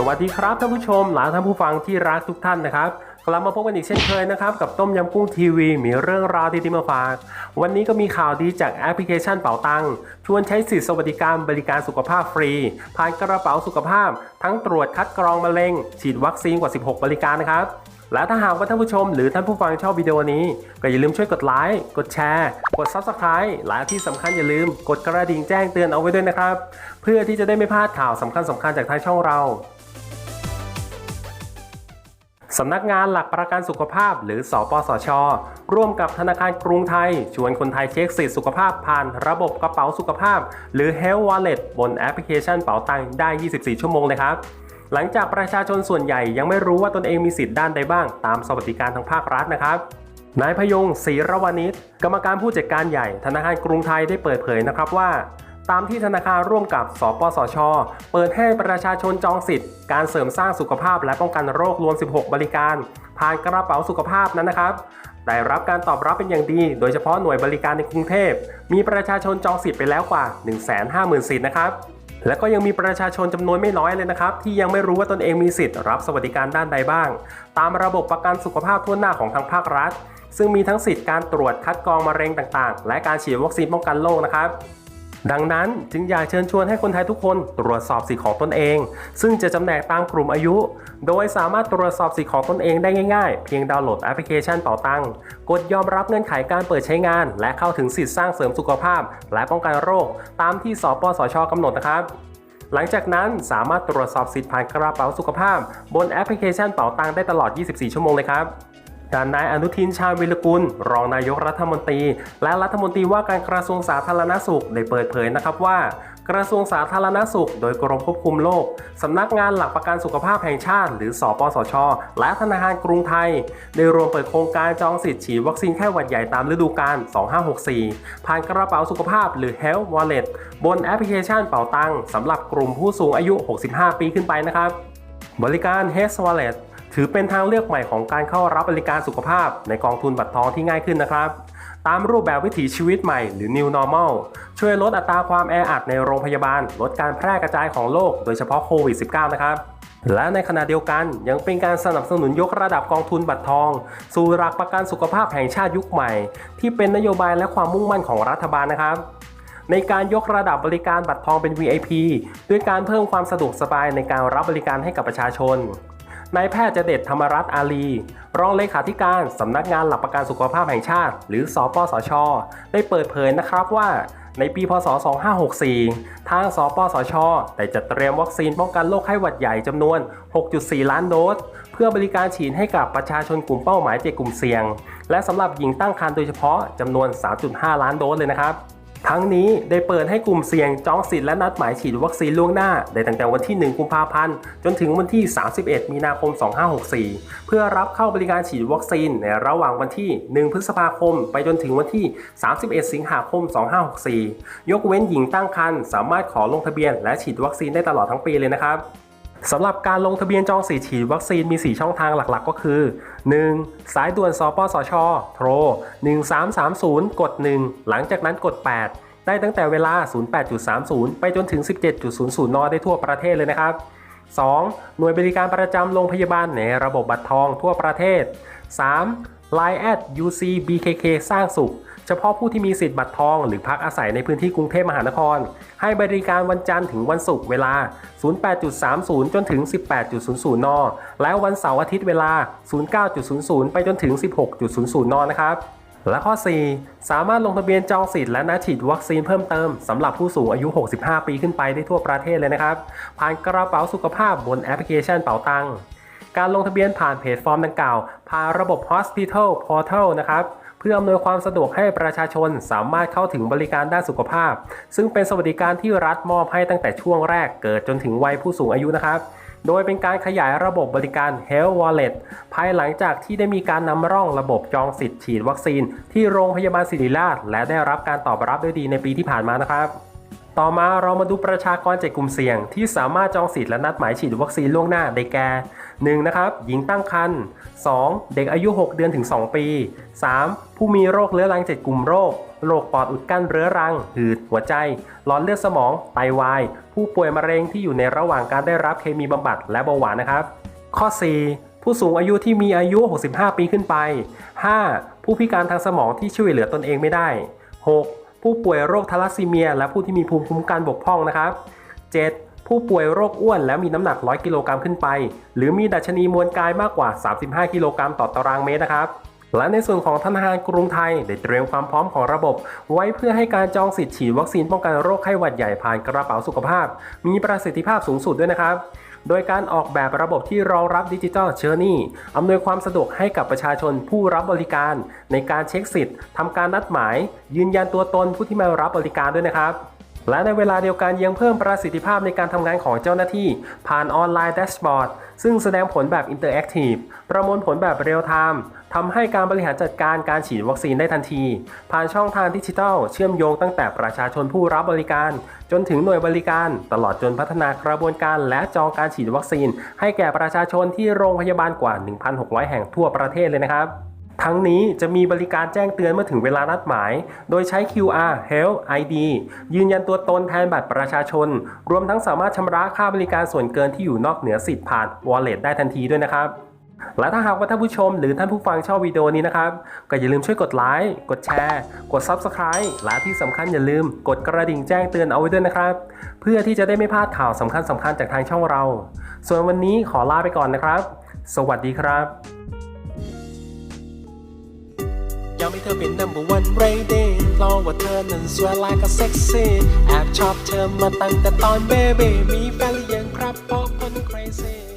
สวัสดีครับท่านผู้ชมและท่านผู้ฟังที่รักทุกท่านนะครับกลับมาพบกันอีกเช่นเคยนะครับ กับต้มยำกุ้งทีวี มีเรื่องราวดีๆมาฝาก วันนี้ก็มีข่าวดีจากแอปพลิเคชันเป๋าตังชวนใช้สิทธิสวัสดิการบริการสุขภาพฟรี ผ่านกระเป๋าสุขภาพ ทั้งตรวจคัดกรองมะเร็ง ฉีดวัคซีนกว่า 16 บริการนะครับ และถ้าหากว่าท่านผู้ชมหรือท่านผู้ฟังชอบวิดีโอนี้ ก็อย่าลืมช่วยกดไลค์กดแชร์ กด Subscribe และที่สำคัญอย่าลืมกดกระดิ่งแจ้งเตือนเอาไว้ด้วยนะครับ เพื่อที่จะได้ไม่พลาดข่าวสำคัญสคัญๆจากทางช่องเรา สำนักงานหลักประกันสุขภาพ หรือสอปสช ร่วมกับธนาคารกรุงไทย ชวนคนไทยเช็คสิทธิสุขภาพผ่านระบบกระเป๋าสุขภาพ หรือ Health Wallet บนแอปพลิเคชันเป๋าตังได้ 24 ชั่วโมงเลยครับ หลังจากประชาชนส่วนใหญ่ยังไม่รู้ว่าตนเองมีสิทธิ์ด้านใดบ้าง ตามสวัสดิการทางภาครัฐนะครับนายพยงศรีรวานิชกรรมการผู้จัดการใหญ่ธนาคารกรุงไทยได้เปิดเผยนะครับว่า ตามที่ธนาคารร่วมกับ สปสช เปิดให้ประชาชนจองสิทธิ์ การเสริมสร้างสุขภาพและป้องกันโรครวม 16 บริการ ผ่านกระเป๋าสุขภาพนั้นนะครับ ได้รับการตอบรับเป็นอย่างดี โดยเฉพาะหน่วยบริการในกรุงเทพ มีประชาชนจองสิทธิ์ไปแล้วกว่า 150,000 สิทธิ์นะครับ และก็ยังมีประชาชนจำนวนไม่น้อยเลยนะครับ ที่ยังไม่รู้ว่าตนเองมีสิทธิ์รับสวัสดิการด้านใดบ้าง ตามระบบประกันสุขภาพทั่วหน้าของทางภาครัฐ ซึ่งมีทั้งสิทธิ์การตรวจคัดกรองมะเร็งต่างๆ และการฉีดวัคซีนป้องกันโรคนะครับ ดังนั้นจึงอยากเชิญชวนให้คนไทยทุกคนตรวจสอบสิทธิของตนเอง ซึ่งจะจำแนกตามกลุ่มอายุ โดยสามารถตรวจสอบสิทธิของตนเองได้ง่ายๆ เพียงดาวน์โหลดแอปพลิเคชันเป๋าตังกดยอมรับเงื่อนไขการเปิดใช้งาน และเข้าถึงสิทธิสร้างเสริมสุขภาพ และป้องกันโรค ตามที่สปสชกำหนดนะครับ หลังจากนั้นสามารถตรวจสอบสิทธิผ่านกระเป๋าสุขภาพ บนแอปพลิเคชันเป๋าตังได้ตลอด 24 ชั่วโมงเลยครับ ด้านนายอนุทินชาญวิรกุล รองนายกรัฐมนตรี และรัฐมนตรีว่าการกระทรวงสาธารณสุขได้เปิดเผยนะครับว่ากระทรวงสาธารณสุข โดยกรมควบคุมโรคสำนักงานหลักประกันสุขภาพแห่งชาติ หรือสปสช และธนาคารกรุงไทย ได้รวมเปิดโครงการจองสิทธิ์ฉีดวัคซีนไข้หวัดใหญ่ตามฤดูกาล 2564 ผ่านกระเป๋าสุขภาพหรือ Health Wallet บนแอปพลิเคชันเป๋าตังสำหรับกลุ่มผู้สูงอายุ 65 ปีขึ้นไปนะครับ บริการ Health Wallet ถือเป็นทางเลือกใหม่ของการเข้ารับบริการสุขภาพ ในกองทุนบัตรทองที่ง่ายขึ้นนะครับ ตามรูปแบบวิถีชีวิตใหม่หรือ New Normal ช่วยลดอัตราความแออัดในโรงพยาบาล ลดการแพร่กระจายของโรคโดยเฉพาะโควิด -19 นะครับและในขณะเดียวกันยังเป็นการสนับสนุนยกระดับกองทุนบัตรทอง สู่หลักประกันสุขภาพแห่งชาติยุคใหม่ ที่เป็นนโยบายและความมุ่งมั่นของรัฐบาลนะครับ ในการยกระดับบริการบัตรทองเป็น VIP ด้วยการเพิ่มความสะดวกสบายในการรับบริการให้กับประชาชน นายแพทย์เจเดชธรรมรัตน์อาลี รองเลขาธิการสำนักงานหลักประกันสุขภาพแห่งชาติ หรือสปสช ได้เปิดเผยนะครับว่าในปี พศ 2564 ทาง สปสช ได้จัดเตรียมวัคซีนป้องกันโรคไข้หวัดใหญ่จำนวน 6.4 ล้านโดส เพื่อบริการฉีดให้กับประชาชนกลุ่มเป้าหมายเจ็ดกลุ่มเสี่ยง และสำหรับหญิงตั้งครรภ์โดยเฉพาะจำนวน 3.5 ล้านโดสเลยนะครับ ทั้งนี้ได้เปิดให้กลุ่มเสี่ยงจองสิทธิ์และนัดหมายฉีดวัคซีนล่วงหน้า ได้ตั้งแต่วันที่ 1 กุมภาพันธ์ จนถึงวันที่ 31 มีนาคม 2564 เพื่อรับเข้าบริการฉีดวัคซีนในระหว่างวันที่ 1 พฤษภาคม ไปจนถึงวันที่ 31 สิงหาคม 2564 ยกเว้นหญิงตั้งครรภ์สามารถขอลงทะเบียนและฉีดวัคซีนได้ตลอดทั้งปีเลยนะครับ สำหรับการลงทะเบียนจองสิทธิ์ฉีดวัคซีนมี 4 ช่องทางหลักๆ ก็คือ 1. สายด่วนสปสช โทร 1330 กด 1 หลังจากนั้นกด 8 ได้ตั้งแต่เวลา 08.30 ไปจนถึง 17.00 น ได้ทั่วประเทศเลยนะครับ 2. หน่วยบริการประจำโรงพยาบาลในระบบบัตรทองทั่วประเทศ 3. Line at UC BKK สร้างสุข เฉพาะผู้ที่มีสิทธิ์บัตรทอง หรือพักอาศัยในพื้นที่กรุงเทพมหานคร ให้บริการวันจันทร์ถึงวันศุกร์เวลา 08.30 จนถึง 18.00 น และวันเสาร์อาทิตย์เวลา 09.00 ไปจนถึง 16.00 น นะครับและข้อ 4 สามารถลงทะเบียนจองสิทธิ์และนัดฉีดวัคซีนเพิ่มเติมสำหรับผู้สูงอายุ 65 ปีขึ้นไปได้ทั่วประเทศเลยนะครับ ผ่านกระเป๋าสุขภาพบนแอปพลิเคชันเป๋าตังค์การลงทะเบียนผ่านเพจฟอร์มดังกล่าว ผ่านระบบ Hospital Portal นะครับ เพื่ออำนวยความสะดวกให้ประชาชนสามารถเข้าถึงบริการด้านสุขภาพ ซึ่งเป็นสวัสดิการที่รัฐมอบให้ตั้งแต่ช่วงแรกเกิดจนถึงวัยผู้สูงอายุนะครับโดยเป็นการขยายระบบบริการ Health Wallet ภายหลังจากที่ได้มีการนำร่องระบบจองสิทธิ์ฉีดวัคซีน ที่โรงพยาบาลศิริราช และได้รับการตอบรับด้วยดีในปีที่ผ่านมานะครับ ต่อมาเรามาดูประชากรเจ็ดกลุ่มเสี่ยง ที่สามารถจองสิทธิ์และนัดหมายฉีดวัคซีนล่วงหน้าได้แก่ 1. นะครับหญิงตั้งครรภ์ 2. เด็กอายุ 6 เดือนถึง 2 ปี 3. ผู้มีโรคเรื้อรัง 7 กลุ่มโรค โรคปอดอุดกั้นเรื้อรัง หืด หัวใจ หลอดเลือดสมอง ไตวาย ผู้ป่วยมะเร็งที่อยู่ในระหว่างการได้รับเคมีบำบัดและเบาหวานนะครับ ข้อ 4 ผู้สูงอายุที่มีอายุ 65 ปีขึ้นไป 5. ผู้พิการทางสมองที่ช่วยเหลือตนเองไม่ได้ 6. ผู้ป่วยโรคทาลัสซีเมีย และผู้ที่มีภูมิคุ้มกันบกพร่องนะครับ 7. ผู้ป่วยโรคอ้วนและมีน้ำหนัก 100 กิโลกรัมขึ้นไป หรือมีดัชนีมวลกายมากกว่า 35 กิโลกรัมต่อตารางเมตรนะครับและในส่วนของธนาคารกรุงไทยได้เตรียมความพร้อมของระบบ ไว้เพื่อให้การจองสิทธิ์ฉีดวัคซีนป้องกันโรคไข้หวัดใหญ่ผ่านกระเป๋าสุขภาพ มีประสิทธิภาพสูงสุดด้วยนะครับ โดยการออกแบบระบบที่รองรับดิจิทัลเชอร์นี่อำนวยความสะดวกให้กับประชาชนผู้รับบริการ ในการเช็คสิทธิ์ทำการนัดหมาย ยืนยันตัวตนผู้ที่มารับบริการด้วยนะครับและในเวลาเดียวกันยังเพิ่มประสิทธิภาพในการทำงานของเจ้าหน้าที่ ผ่านออนไลน์แดชบอร์ดซึ่งแสดงผลแบบอินเตอร์แอคทีฟประมวลผลแบบเรียลไทม์ ทำให้การบริหารจัดการการฉีดวัคซีนได้ทันที ผ่านช่องทางดิจิทัล เชื่อมโยงตั้งแต่ประชาชนผู้รับบริการ จนถึงหน่วยบริการ ตลอดจนพัฒนากระบวนการและจองการฉีดวัคซีน ให้แก่ประชาชนที่โรงพยาบาลกว่า 1,600 แห่งทั่วประเทศเลยนะครับทั้งนี้จะมีบริการแจ้งเตือนเมื่อถึงเวลานัดหมาย โดยใช้ QR Health ID ยืนยันตัวตนแทนบัตรประชาชน รวมทั้งสามารถชำระค่าบริการส่วนเกินที่อยู่นอกเหนือสิทธิ์ผ่าน Wallet ได้ทันทีด้วยนะครับ และถ้าหากว่าท่านผู้ชมหรือท่านผู้ฟังชอบวิดีโอนี้นะครับ ก็อย่าลืมช่วยกดไลค์ กดแชร์ กด Subscribe และที่สำคัญอย่าลืมกดกระดิ่งแจ้งเตือนเอาไว้ด้วยนะครับ เพื่อที่จะได้ไม่พลาดข่าวสำคัญสำคัญจากทางช่องเรา ส่วนวันนี้ขอลาไปก่อนนะครับ สวัสดีครับยอมให้เธอเป็น number one lady เพราะว่าเธอนั้นสวย like a sexy แอบชอบเธอมาตั้งแต่ตอนเบบีมีแฟนหรือยังครับเพราะคน crazy